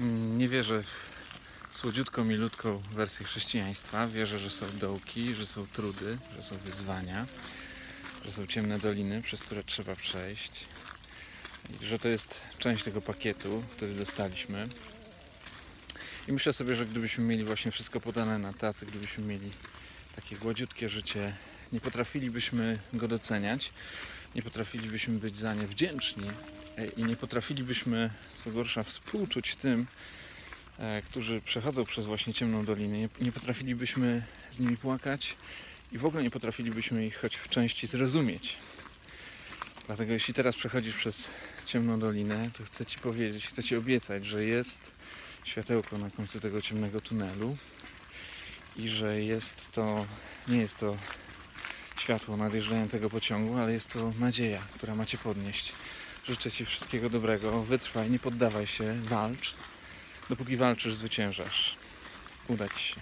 Mm, Nie wierzę w słodziutką, milutką wersję chrześcijaństwa. Wierzę, że są dołki, że są trudy, że są wyzwania, że są ciemne doliny, przez które trzeba przejść. I że to jest część tego pakietu, który dostaliśmy. I myślę sobie, że gdybyśmy mieli właśnie wszystko podane na tacy, gdybyśmy mieli takie gładziutkie życie, nie potrafilibyśmy go doceniać, nie potrafilibyśmy być za nie wdzięczni i nie potrafilibyśmy, co gorsza, współczuć tym, e, którzy przechodzą przez właśnie ciemną dolinę. Nie potrafilibyśmy z nimi płakać i w ogóle nie potrafilibyśmy ich choć w części zrozumieć. Dlatego jeśli teraz przechodzisz przez ciemną dolinę, to chcę Ci powiedzieć, chcę Ci obiecać, że jest światełko na końcu tego ciemnego tunelu i że jest to, nie jest to światło nadjeżdżającego pociągu, ale jest to nadzieja, która ma Cię podnieść. Życzę Ci wszystkiego dobrego, wytrwaj, nie poddawaj się, walcz. Dopóki walczysz, zwyciężasz. Uda Ci się.